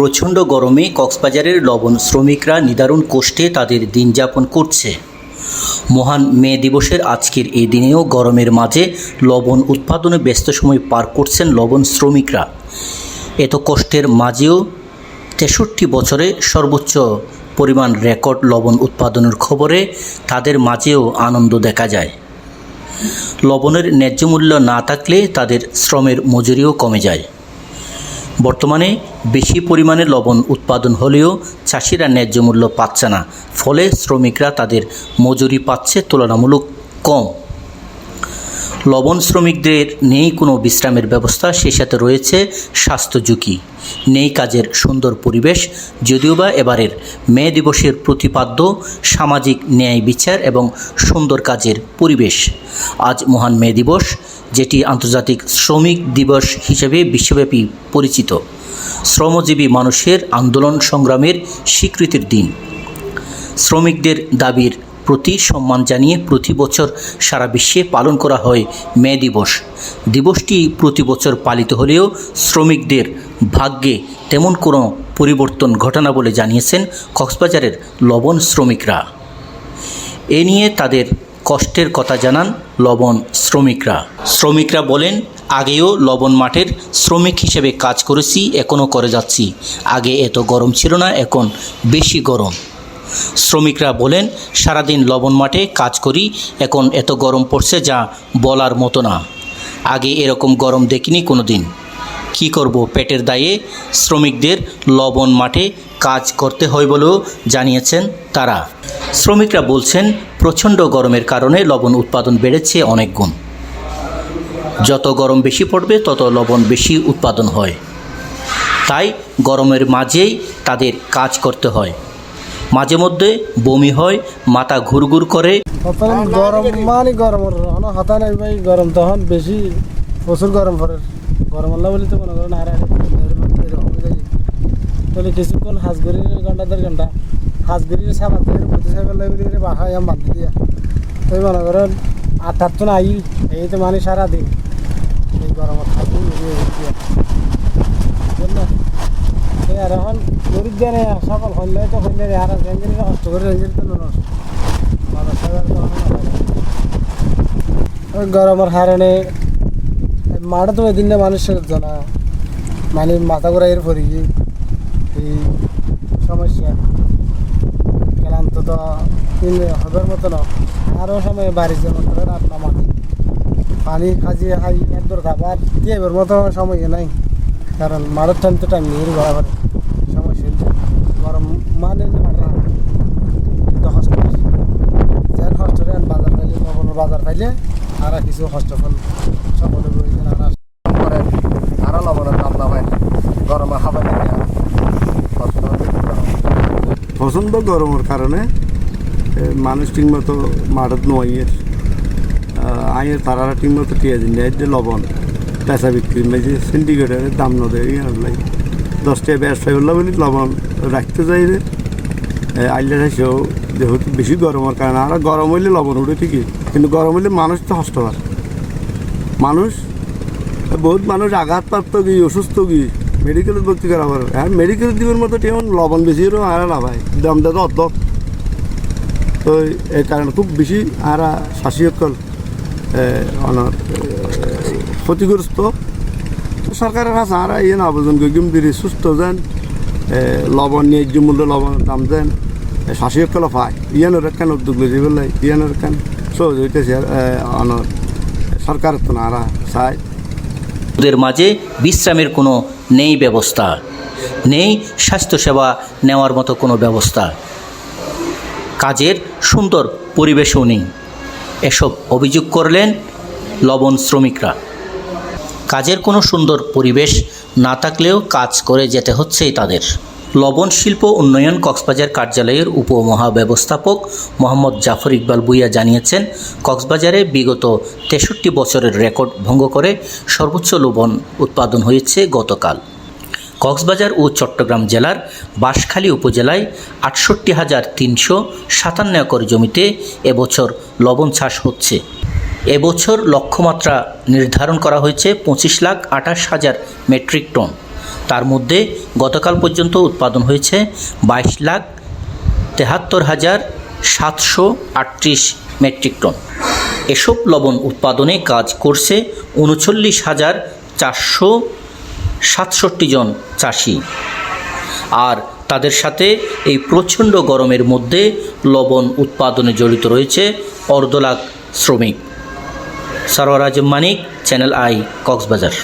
প্রচণ্ড গরমে কক্সবাজারের লবণ শ্রমিকরা নিদারুণ কষ্টে তাদের দিন যাপন করছে। মহান মে দিবসের আজকের এই দিনেও গরমের মাঝে লবণ উৎপাদনে ব্যস্ত সময় পার করছেন লবণ শ্রমিকরা। এত কষ্টের মাঝেও তেষট্টি বছরে সর্বোচ্চ পরিমাণ রেকর্ড লবণ উৎপাদনের খবরে তাদের মাঝেও আনন্দ দেখা যায়। লবণের ন্যায্য মূল্য না থাকলে তাদের শ্রমের মজুরিও কমে যায়। বর্তমানে বেশি পরিমাণে লবণ উৎপাদন হলেও চাষিরা ন্যায্য মূল্য পাচ্ছে না। ফলে শ্রমিকরা তাদের মজুরি পাচ্ছে তুলনামূলক কম। লবণ শ্রমিকদের নেই কোনো বিশ্রামের ব্যবস্থা সেই সাথে রয়েছে স্বাস্থ্য ঝুঁকি। নেই কাজের সুন্দর পরিবেশ, যদিও বা এবারের মে দিবসের প্রতিপাদ্য সামাজিক ন্যায় বিচার এবং সুন্দর কাজের পরিবেশ। আজ মহান মে দিবস, যেটি আন্তর্জাতিক শ্রমিক দিবস হিসেবে বিশ্বব্যাপী পরিচিত। শ্রমজীবী মানুষের আন্দোলন সংগ্রামের স্বীকৃতির দিন। শ্রমিকদের দাবির প্রতি সম্মান জানিয়ে প্রতি বছর সারা বিশ্বে পালন করা হয় মে দিবস। দিবসটি প্রতি বছর পালিত হলেও শ্রমিকদের ভাগ্যে তেমন কোনো পরিবর্তন ঘটনা বলে জানিয়েছেন কক্সবাজারের লবণ শ্রমিকরা। এ নিয়ে তাদের কষ্টের কথা জানান লবণ শ্রমিকরা। শ্রমিকরা বলেন, আগেও লবণ মাঠের শ্রমিক হিসেবে কাজ করেছি এখনও করে যাচ্ছি। আগে এত গরম ছিল না, এখন বেশি গরম। শ্রমিকরা বলেন, সারাদিন লবণ মাঠে কাজ করি, এখন এত গরম পড়ছে যা বলার মতো না। আগে এরকম গরম দেখিনি কোনো দিন কী করব পেটের দায়ে? শ্রমিকদের লবণ মাঠে কাজ করতে হয় বলেও জানিয়েছেন তারা। শ্রমিকরা বলছেন, প্রচণ্ড গরমের কারণে লবণ উৎপাদন বেড়েছে অনেক গুণ। যত গরম বেশি পড়বে, তত লবণ বেশি উৎপাদন হয়। তাই গরমের মাঝেই তাদের কাজ করতে হয়। মাঝে মধ্যে বমি হয়, মাথা ঘুরঘুর করে। গরম মানে গরম হতা নাই ভাই, গরম তখন বেশি প্রচুর গরম পড়ে। গরম হল্লা বলি তো মনে করেন, আর তাহলে কিছুক্ষণ হাঁসগুড়ি ঘণ্টা, দেড় ঘণ্টা, হাঁসগুড়ির সাবাত প্রতি সাইকেল আম বান্ধি দিয়া। তাই মনে করেন আটটার তো নাই, এই তো মানে এই এই আর এখন গরিব নেই সকল হইলে তো হইলে আর রেঞ্জের কষ্ট করে রেঞ্জের তো নষ্ট গরমের হারণে মাঠে তো এদিন মানুষের জানা মানে মাথা ঘুরাইয়ের পরি এই সমস্যা। ক্লান্ত তো হবার মতো না। আরও সময় বাড়ি যেমন করে রাত নামাতে। পানি খাজিয়ে খাই একদর খাবার দিয়ে মতো সময় নাই। কারণ মাঠের টাইম তো টাইম নেই বরাবর সমস্যা হচ্ছে। গরম মানে যে মাঠে হসপিটাল যেন বাজার পাইলে লবণের বাজার পাইলে আর কিছু হস্তফল সকলে প্রয়োজন আর করে আরও লবণের দাম না হয় গরমে। খাবার প্রচণ্ড গরমের কারণে মানুষ ঠিকমতো মাঠত নোয়াইয়ের আইয়ের তারা ঠিকমতো টিয়া দিন লবণ। পেঁচা বিক্রি মেজে সিন্ডিকেটের দাম ন দেয় ইয়ার লাগে দশ টাকা ব্যবসায় হলো বলি লবণ রাখতে যাই রে। আইলে সেও যেহেতু বেশি গরমের কারণে, আর গরম হইলে লবণ উঠে ঠিকই, কিন্তু গরম হইলে মানুষ তো হষ্ট হয় মানুষ বহুত মানুষ আঘাতপ্রাপ্ত কি, অসুস্থ কি মেডিকেলত ভর্তি করা পারে। আর মেডিকেল দিবের মতো তেমন লবণ বেশি আর না ভাই দাম দাম অর্ধ তো এই কারণে খুব বেশি আর শাসিসকল অনার ক্ষতিগ্রস্ত। তো সরকারের কাছে আর ইয়ে আবেদন করি সুস্থ যেন লবণ ন্যায্য মূল্য লবণের দাম দেন শাসিসকল পায়। ইয়ানোর কেন উদ্যোগ লইছে বলে ইয়ানোর কেন। সহযোগিতা অনার সরকারের তো না আর চায়। ওদের মাঝে বিশ্রামের কোনো নেই ব্যবস্থা, নেই স্বাস্থ্যসেবা নেওয়ার মতো কোনো ব্যবস্থা। কাজের সুন্দর পরিবেশও নেই। এসব অভিযোগ করলেন লবণ শ্রমিকরা। কাজের কোনো সুন্দর পরিবেশ না থাকলেও কাজ করে যেতে হচ্ছেই তাদের। লবণ শিল্প উন্নয়ন কক্সবাজার কার্যালয়ের উপমহাব্যবস্থাপক মোহাম্মদ জাফর ইকবাল বুইয়া জানিয়েছেন, কক্সবাজারে বিগত তেষট্টি বছরের রেকর্ড ভঙ্গ করে সর্বোচ্চ লবণ উৎপাদন হয়েছে গতকাল। কক্সবাজার ও চট্টগ্রাম জেলার বাঁশখালী উপজেলায় আটষট্টি হাজার তিনশো সাতান্ন একর জমিতে এবছর লবণ চাষ হচ্ছে। এবছর লক্ষ্যমাত্রা নির্ধারণ করা হয়েছে পঁচিশ লাখ আঠাশ হাজার মেট্রিক টন। তার মধ্যে গতকাল পর্যন্ত উৎপাদন হয়েছে বাইশ লাখ তেহাত্তর হাজার সাতশো আটত্রিশ মেট্রিক টন। এসব লবণ উৎপাদনে কাজ করছে উনচল্লিশ হাজার চারশো সাতষট্টি জন চাষি। আর তাদের সাথে এই প্রচণ্ড গরমের মধ্যে লবণ উৎপাদনে জড়িত রয়েছে অর্ধ লাখ শ্রমিক। Sarowaraj Manik channel I Cox's Bazar.